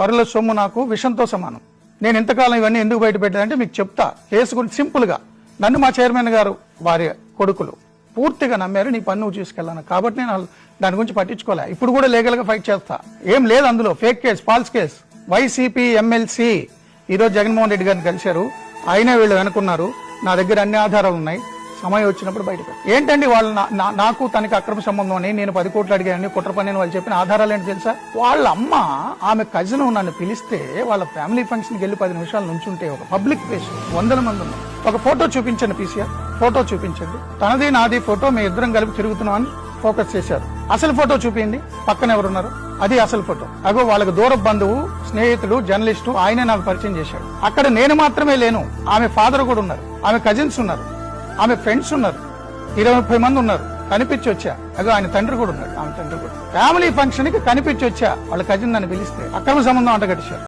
పరుల సొమ్ము నాకు విషంతో సమానం. నేను ఇంతకాలం ఇవన్నీ ఎందుకు బయట పెట్టానంటే మీకు చెప్తా. కేసు గురించి సింపుల్గా నన్ను మా చైర్మన్ గారు వారి కొడుకులు పూర్తిగా నమ్మారు నీ పన్ను తీసుకెళ్ళాను కాబట్టి నేను దాని గురించి పట్టించుకోలే. ఇప్పుడు కూడా లీగల్గా ఫైట్ చేస్తా. ఏం లేదు అందులో. Fake case false case YCP MLC ఈరోజు జగన్మోహన్ రెడ్డి గారిని కలిశారు. ఆయనే వీళ్ళు వెనుకున్నారు. నా దగ్గర అన్ని ఆధారాలు ఉన్నాయి. సమయం వచ్చినప్పుడు బయట ఏంటండి వాళ్ళు నా- నా- నాకు తనకి అక్రమ సంబంధం అని నేను పది కోట్లు అడిగానని కుట్ర పని వాళ్ళు చెప్పిన ఆధారాలు ఏంటి తెలుసా? వాళ్ళ అమ్మ ఆమె కజిన్ నన్ను పిలిస్తే వాళ్ళ ఫ్యామిలీ ఫంక్షన్కి వెళ్ళి పది నిమిషాలు నుంచుంటే ఒక పబ్లిక్ ప్లేస్ వందల మంది ఉన్నారు. ఒక ఫోటో చూపించండి పీసీఆర్ ఫోటో చూపించండి. తనది నాది ఫోటో మీ ఇద్దరం కలిపి తిరుగుతున్నాం అని ఫోకస్ చేశారు. అసలు ఫోటో చూపించండి పక్కన ఎవరున్నారు? అది అసలు ఫోటో అగో వాళ్ళకి దూర బంధువు స్నేహితుడు జర్నలిస్టు ఆయనే నాకు పరిచయం చేశాడు. అక్కడ నేను మాత్రమే లేను. ఆమె ఫాదర్ కూడా ఉన్నారు. ఆమె కజిన్స్ ఉన్నారు. ఆమె ఫ్రెండ్స్ ఉన్నారు. ఇరవై ముప్పై మంది ఉన్నారు. కనిపించి వచ్చా. అగో ఆయన తండ్రి కూడా ఉన్నాడు. ఆమె తండ్రి కూడా. ఫ్యామిలీ ఫంక్షన్కి కనిపించి వచ్చా. వాళ్ళ కజిన్ నన్ను పిలిస్తే. అక్రమ సంబంధం అంటగట్టారు